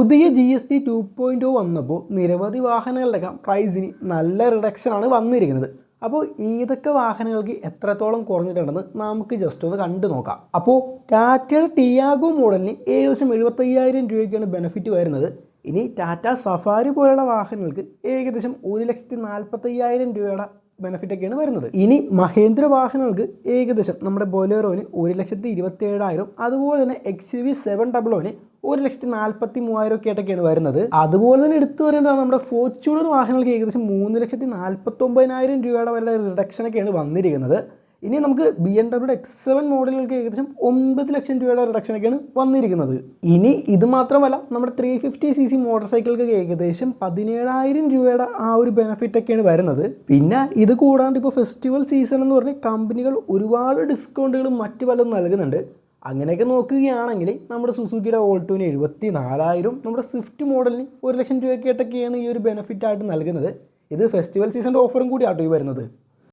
പുതിയ G S T two point O വന്നപ്പോൾ നിരവധി വാഹനങ്ങളുടെയൊക്കെ പ്രൈസിന് നല്ല റിഡക്ഷനാണ് വന്നിരിക്കുന്നത്. അപ്പോൾ ഏതൊക്കെ വാഹനങ്ങൾക്ക് എത്രത്തോളം കുറഞ്ഞിട്ടുണ്ടെന്ന് നമുക്ക് ജസ്റ്റ് ഒന്ന് കണ്ടു നോക്കാം. അപ്പോൾ ടാറ്റയുടെ ടിയാഗോ മോഡലിന് ഏകദേശം എഴുപത്തയ്യായിരം രൂപയ്ക്കാണ് ബെനിഫിറ്റ് വരുന്നത്. ഇനി ടാറ്റ സഫാരി പോലുള്ള വാഹനങ്ങൾക്ക് ഏകദേശം ഒരു ലക്ഷത്തി നാൽപ്പത്തയ്യായിരം രൂപയുടെ ബെനിഫിറ്റ് ഒക്കെയാണ് വരുന്നത്. ഇനി മഹേന്ദ്ര വാഹനങ്ങൾക്ക് ഏകദേശം നമ്മുടെ ബൊലേറോന് ഒരു ലക്ഷത്തി ഇരുപത്തി ഏഴായിരം അതുപോലെ തന്നെ X U V seven double O ഒരു ലക്ഷത്തി നാൽപ്പത്തി മൂവായിരം ഒക്കെ ആയിട്ടൊക്കെയാണ് വരുന്നത്. അതുപോലെ തന്നെ എടുത്തു വരേണ്ടതാണ് നമ്മുടെ ഫോർച്യൂണർ വാഹനങ്ങൾക്ക് ഏകദേശം മൂന്ന് ലക്ഷത്തി നാൽപ്പത്തി ഒമ്പതിനായിരം രൂപയുടെ വരെ റിഡക്ഷൻ ഒക്കെയാണ് വന്നിരിക്കുന്നത്. ഇനി നമുക്ക് ബി എം ഡബ്ല്യൂടെ എക്സ് സെവൻ മോഡലുകൾക്ക് ഏകദേശം ഒമ്പത് ലക്ഷം രൂപയുടെ റിഡക്ഷൻ ഒക്കെയാണ് വന്നിരിക്കുന്നത്. ഇനി ഇത് മാത്രമല്ല നമ്മുടെ three fifty C C motor സൈക്കിൾക്ക് ഏകദേശം പതിനേഴായിരം രൂപയുടെ ആ ഒരു ബെനിഫിറ്റ് ഒക്കെയാണ് വരുന്നത്. പിന്നെ ഇത് കൂടാണ്ട് ഇപ്പോൾ ഫെസ്റ്റിവൽ സീസൺ എന്ന് പറഞ്ഞ് കമ്പനികൾ ഒരുപാട് ഡിസ്കൗണ്ടുകളും മറ്റു പലതും നൽകുന്നുണ്ട്. അങ്ങനെയൊക്കെ നോക്കുകയാണെങ്കിൽ നമ്മുടെ സുസുക്കിയുടെ ഓൾട്ടോന് എഴുപത്തി നാലായിരം നമ്മുടെ സ്വിഫ്റ്റ് മോഡലിന് ഒരു ലക്ഷം രൂപയ്ക്കായിട്ടൊക്കെയാണ് ഈ ഒരു ബെനിഫിറ്റ് ആയിട്ട് നൽകുന്നത്. ഇത് ഫെസ്റ്റിവൽ സീസണിന്റെ ഓഫറും കൂടി ആട്ടോ ഈ വരുന്നത്.